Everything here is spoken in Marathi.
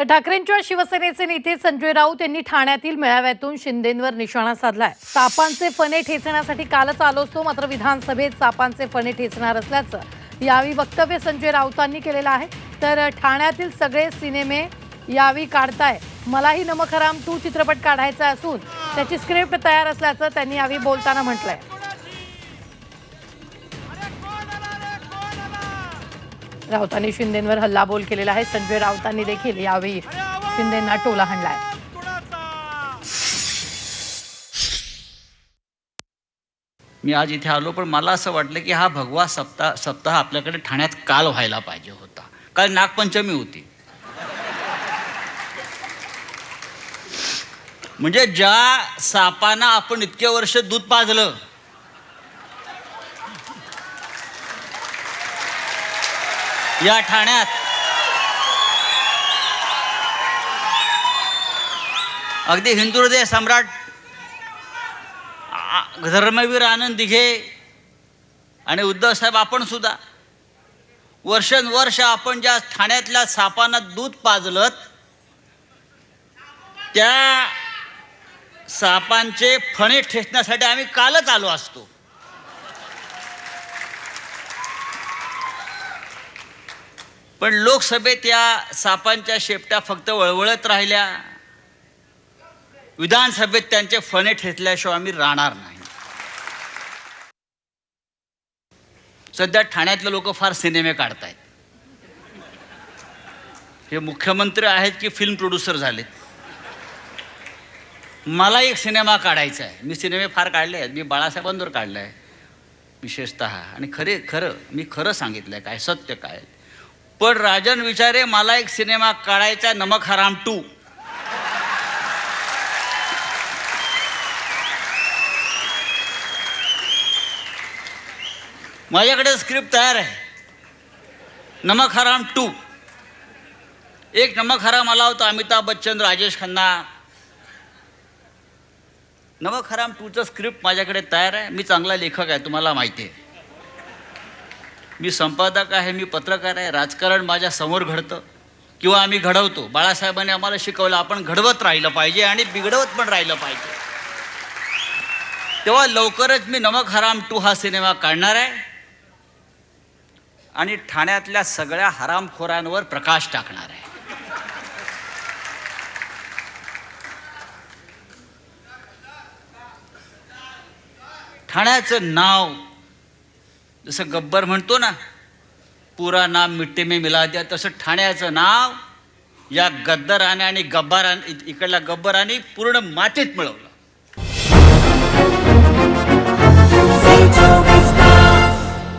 तर ठाकरेंच्या शिवसेनेचे नेते संजय राऊत यांनी ठाण्यातील मेळाव्यातून शिंदेंवर निशाणा साधलाय. सापांचे फणे ठेचण्यासाठी कालच आलो असतो मात्र विधानसभेत सापांचे फणे ठेचणार असल्याचं यावेळी वक्तव्य संजय राऊतांनी केलेलं आहे. तर ठाण्यातील सगळे सिनेमे यावेळी काढताय. मलाही नमखराम टू चित्रपट काढायचा असून त्याची स्क्रिप्ट तयार असल्याचं त्यांनी यावेळी बोलताना म्हटलंय. राऊतांनी शिंदेंवर हल्लाबोल केलेला आहे. संजय राऊतांनी देखील यावेळी शिंदेंना टोला हाणलाय. मी आज इथे आलो पण मला असं वाटलं की हा भगवा सप्ताह सप्ताह आपल्याकडे ठाण्यात काल व्हायला पाहिजे होता. काल नागपंचमी होती. म्हणजे ज्या सापांना आपण इतके वर्ष दूध पाजलं या ठाण्यात. अगदी हिंदू सम्राट धर्मवीर आनंद दिघे आणि उद्धवसाहेब आपण सुद्धा. वर्षानुवर्ष आपण ज्या ठाण्यातल्या सापांना दूध पाजलत त्या सापांचे फणे ठेचण्यासाठी आम्ही कालच आलो असतो. पण लोकसभेत या सापांच्या शेपट्या फक्त वळवळत राहिल्या. विधानसभेत त्यांचे फणे ठेचल्याशिवाय आम्ही राहणार नाही. सध्या ठाण्यातले लोक फार सिनेमे काढतायत. हे मुख्यमंत्री आहेत की फिल्म प्रोड्युसर झालेत? मला एक सिनेमा काढायचा आहे. मी सिनेमे फार काढले आहेत. मी बाळासाहेबांवर काढलं आहे विशेषत. आणि खरे खरं मी खरं सांगितलं आहे काय? सत्य काय? पण राजन विचारे मला एक सिनेमा काढायचा नमक हराम टू. माझ्याकडे स्क्रिप्ट तयार आहे. नमक हराम टू. एक नमक हराम आला होता अमिताभ बच्चन राजेश खन्ना. नमक हराम टूचं स्क्रिप्ट माझ्याकडे तयार आहे. मी चांगला लेखक आहे तुम्हाला माहिती आहे. मी संपादक आहे मी पत्रकार आहे राजकारण माझ्यासमोर घडतं. किंवा आम्ही घडवतो. बाळासाहेबांनी आम्हाला शिकवलं आपण घडवत राहिलं पाहिजे आणि बिघडवत पण राहिलं पाहिजे. तेव्हा लवकरच मी नमक हराम टू हा सिनेमा काढणार आहे. आणि ठाण्यातल्या सगळ्या हरामखोरांवर प्रकाश टाकणार आहे. ठाण्याचं नाव जसं गब्बर म्हणतो ना पुरा नाम मिट्टी में मिला द्या तसं ठाण्याचं नाव या गद्दराने आणि गब्बाराने इकडल्या गब्बराने पूर्ण मातीत मिळवलं.